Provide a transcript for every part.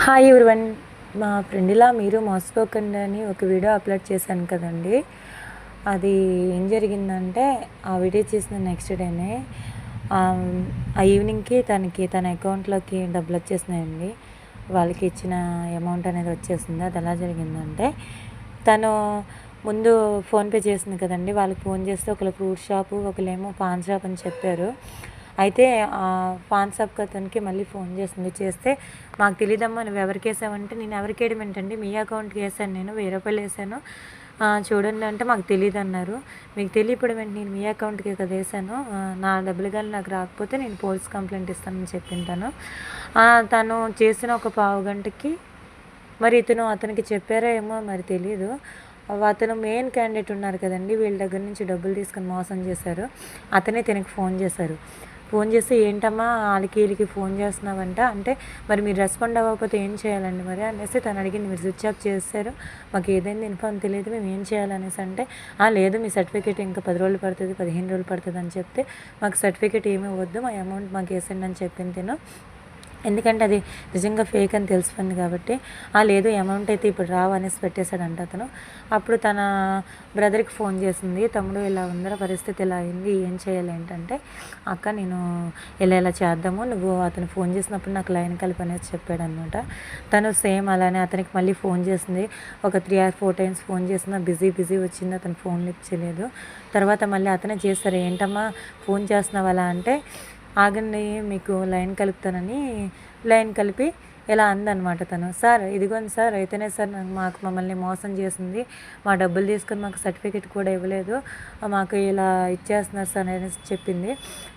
Hi everyone. మా ఫ్రెండ్లా మీరు మోసపోకండి అని ఒక వీడియో అప్లోడ్ చేశాను కదండి. అది ఏం జరిగిందంటే ఆ వీడియో చేసిన నెక్స్ట్ డేనే ఆ ఈవినింగ్కి తనకి తన అకౌంట్లోకి డబ్బులు వచ్చేసినాయండి. వాళ్ళకి ఇచ్చిన అమౌంట్ అనేది వచ్చేసింది. అది ఎలా జరిగిందంటే తను ముందు ఫోన్పే చేసింది కదండి. వాళ్ళకి ఫోన్ చేస్తే ఒకళ్ళు ఫ్రూట్ షాపు ఒకళ్ళేమో పాన్ షాప్ అని చెప్పారు. అయితే పాన్ షాప్ అతనికి మళ్ళీ ఫోన్ చేసింది. చేస్తే మాకు తెలియదమ్మా నువ్వు ఎవరికి వేసావంటే నేను ఎవరికి వేయడం ఏంటండి మీ అకౌంట్కి వేసాను నేను వెయ్యి రూపాయలు వేసాను. చూడండి అంటే మాకు తెలియదు అన్నారు మీకు తెలియపడం ఏంటి? నేను మీ అకౌంట్కి కదా వేసాను. నా డబ్బులు కానీ నాకు రాకపోతే నేను పోలీస్ కంప్లైంట్ ఇస్తానని చెప్పింటాను తను చేసిన ఒక పావు గంటకి మరి ఇతను అతనికి చెప్పారో ఏమో మరి తెలియదు అతను మెయిన్ క్యాండిడేట్ ఉన్నారు కదండి వీళ్ళ దగ్గర నుంచి డబ్బులు తీసుకుని మోసం చేశారు. అతనే తనకి ఫోన్ చేశారు. ఫోన్ చేసి ఏంటమ్మా వాళ్ళకి వీళ్ళకి ఫోన్ చేస్తున్నావంట? అంటే మరి మీరు రెస్పాండ్ అవ్వకపోతే ఏం చేయాలండి మరి? అనేసి తను అడిగింది. మీరు స్విచ్ ఆఫ్ చేశారు. మాకు ఏదైంది ఇన్ఫామ్ తెలియదు. మేము ఏం చేయాలనేసి అంటే "ఆ, లేదు మీ సర్టిఫికేట్ ఇంకా పది రోజులు పడుతుంది పదిహేను రోజులు పడుతుంది అని చెప్తే మాకు సర్టిఫికేట్ ఏమీ వద్దు మా అమౌంట్ మాకు వేసండి అని చెప్పింది తిను. ఎందుకంటే అది నిజంగా ఫేక్ అని తెలిసిపోయింది కాబట్టి ఆ లేదు అమౌంట్ అయితే ఇప్పుడు రావు అనేసి పెట్టేశాడంట అతను. అప్పుడు తన బ్రదర్కి ఫోన్ చేసింది తమ్ముడు ఇలా ఉందర పరిస్థితి ఇలా అయింది ఏం చేయాలి ఏంటంటే అక్క నేను ఇలా ఇలా చేద్దాము నువ్వు అతను ఫోన్ చేసినప్పుడు నాకు లైన్ కలిపి అనేది చెప్పాడు అనమాట తను సేమ్ అలానే అతనికి మళ్ళీ ఫోన్ చేసింది. ఒక three or four times phone చేసిన బిజీ బిజీ వచ్చింది అతను ఫోన్ లిఫ్ట్ చేయలేదు. తర్వాత మళ్ళీ అతనే చేస్తారు ఏంటమ్మా ఫోన్ చేస్తున్నావు అలా అంటే ఆగండి మీకు లైన్ కలుపుతానని లైన్ కలిపి ఇలా అందనమాట తను. సార్ ఇదిగోండి సార్ అయితేనే సార్ మాకు మమ్మల్ని మోసం చేసింది. మా డబ్బులు తీసుకొని మాకు సర్టిఫికేట్ కూడా ఇవ్వలేదు. మాకు ఇలా ఇచ్చేస్తున్నారు సార్ అనేసి చెప్పింది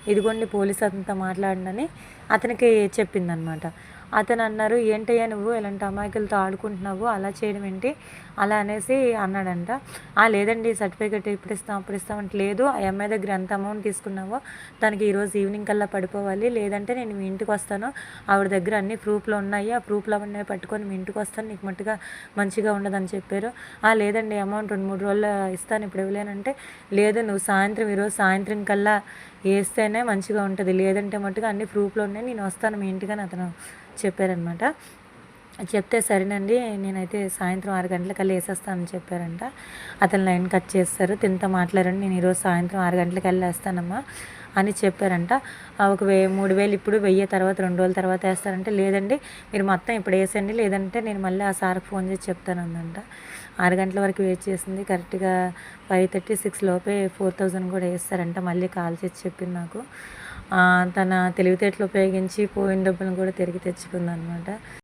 ఇదిగోండి పోలీస్ అతనితో మాట్లాడినని అతనికి చెప్పిందనమాట. అతను అన్నారు ఏంటయ్యా నువ్వు ఇలాంటి అమాయకులతో ఆడుకుంటున్నావు? అలా చేయడం ఏంటి? అలా అనేసి అన్నాడంట. ఆ లేదండి సర్టిఫికేట్ ఇప్పుడు ఇస్తాం అప్పుడు ఇస్తాం అంటే లేదు. ఆ అమ్మాయి దగ్గర ఎంత అమౌంట్ తీసుకున్నావో తనకి ఈరోజు ఈవినింగ్ కల్లా పడిపోవాలి. లేదంటే నేను మీ ఇంటికి వస్తాను. ఆవిడ దగ్గర అన్ని ప్రూఫ్లు ఉన్నాయి. ఆ ప్రూఫ్లు అవన్నీ పట్టుకొని మీ ఇంటికి వస్తాను. నీకు మట్టుగా మంచిగా ఉండదని చెప్పారు. ఆ లేదండి అమౌంట్ రెండు మూడు రోజులు ఇస్తాను ఇప్పుడు ఇవ్వలేనంటే. లేదు నువ్వు సాయంత్రం ఈరోజు సాయంత్రం కల్లా వేస్తేనే మంచిగా ఉంటుంది. లేదంటే మట్టుగా అన్ని ప్రూఫ్లో ఉన్నాయి. నేను వస్తాను మీ ఇంటికని అతను చెప్పారనమాట చెప్తే సరేనండి నేనైతే సాయంత్రం ఆరు గంటలకల్లా వేసేస్తానని చెప్పారంట. అతను లైన్ కట్ చేస్తారు. తింత మాట్లాడండి నేను ఈరోజు సాయంత్రం ఆరు గంటలకల్లా వేస్తానమ్మా అని చెప్పారంట. ఒక వే మూడు వేలు ఇప్పుడు వెయ్యి తర్వాత రెండు రోజుల తర్వాత వేస్తారంటే లేదండి మీరు మొత్తం ఇప్పుడు వేసేయండి. లేదంటే నేను మళ్ళీ ఆ సార్కి ఫోన్ చేసి చెప్తాను అందంట ఆరు గంటల వరకు వెయిట్ చేసింది. కరెక్ట్గా ఫైవ్ థర్టీ సిక్స్ లోపే ఫోర్ థౌజండ్ కూడా వేస్తారంట. మళ్ళీ కాల్ చేసి చెప్పింది నాకు. తన తెలివితేటలు ఉపయోగించి పోయిన డబ్బులను కూడా తిరిగి తెచ్చుకుంది అనమాట